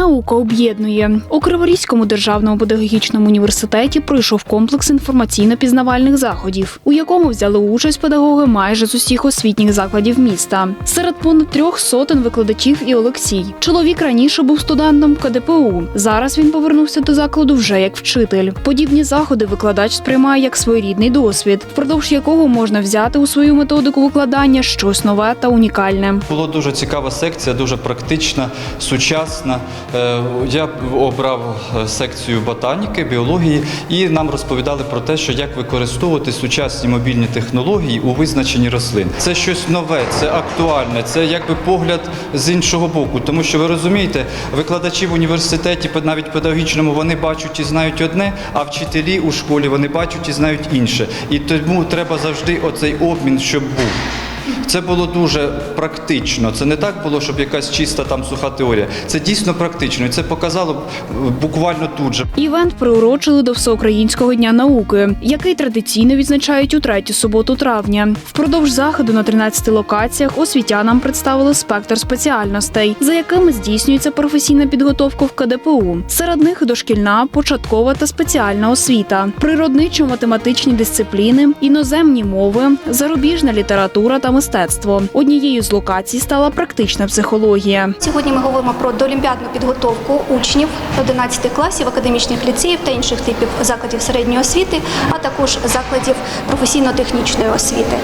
Наука об'єднує у Криворізькому державному педагогічному університеті пройшов комплекс інформаційно-пізнавальних заходів, у якому взяли участь педагоги майже з усіх освітніх закладів міста. Серед понад трьох сотень викладачів і Олексій. Чоловік раніше був студентом КДПУ. Зараз він повернувся до закладу вже як вчитель. Подібні заходи викладач сприймає як своєрідний досвід, впродовж якого можна взяти у свою методику викладання щось нове та унікальне. Була дуже цікава секція, дуже практична, сучасна. Е, Я обрав е, секцію ботаніки, біології, і нам розповідали про те, що як використовувати сучасні мобільні технології у визначенні рослин. Це щось нове, це актуальне, це якби погляд з іншого боку. Тому що ви розумієте, викладачі в університеті, навіть педагогічному, вони бачать і знають одне, а вчителі у школі вони бачать і знають інше. І тому треба завжди оцей обмін, щоб був. Це було дуже практично. Це не так було, щоб якась чиста там суха теорія. Це дійсно практично. І це показало буквально тут же. Івент приурочили до Всеукраїнського дня науки, який традиційно відзначають у третю суботу травня. Впродовж заходу на 13 локаціях освітянам представили спектр спеціальностей, за якими здійснюється професійна підготовка в КДПУ. Серед них дошкільна, початкова та спеціальна освіта, природничо-математичні дисципліни, іноземні мови, зарубіжна література та мистецтво. Однією з локацій стала практична психологія. Сьогодні ми говоримо про доолімпіадну підготовку учнів 11 класів академічних ліцеїв та інших типів закладів середньої освіти, а також закладів професійно-технічної освіти.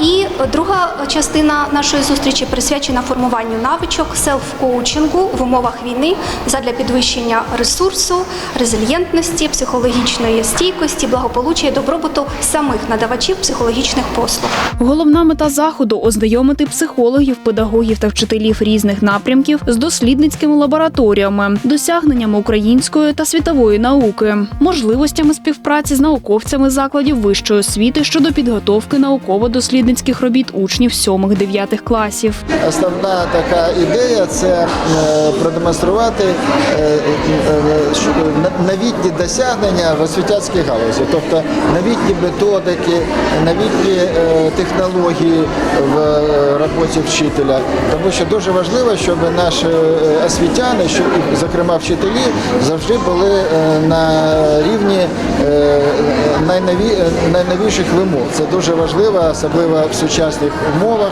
І друга частина нашої зустрічі присвячена формуванню навичок селф-коучингу в умовах війни задля підвищення ресурсу, резильєнтності, психологічної стійкості, благополуччя і добробуту самих надавачів психологічних послуг. Головна мета заходу ознайомити психологів, педагогів та вчителів різних напрямків з дослідницькими лабораторіями, досягненнями української та світової науки, можливостями співпраці з науковцями закладів вищої освіти щодо підготовки науково-дослідницьких робіт учнів 7-9 класів. Основна така ідея це е, продемонструвати е, е, новітні досягнення в освітянській галузі, тобто новітні методики, новітні е, технології в е, роботі вчителя. Тому що дуже важливо, щоб наші е, освітяни, що і, зокрема вчителі, завжди були е, на рівні найнові, найновіших вимог. Це дуже важливо, особливо в сучасних умовах,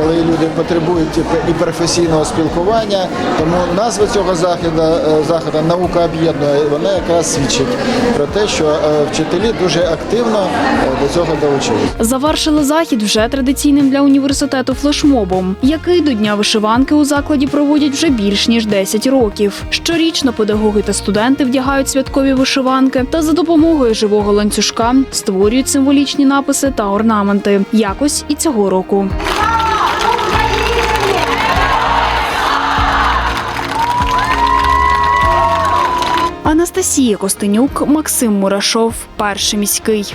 коли люди потребують і- і професійного спілкування. Тому назва цього заходу, заходу наука об'єднує, вона якраз свідчить про те, що вчителі дуже активно до цього долучились. Завершили захід вже традиційним для університету флешмобом, який до дня вишиванки у закладі проводять вже більш ніж 10 років. Щорічно педагоги та студенти вдягають святкові вишиванки та за допомогою живого ланцюжка створюють символічні написи та орнаменти. Якось і цього року. Анастасія Костенюк, Максим Мурашов, перший міський.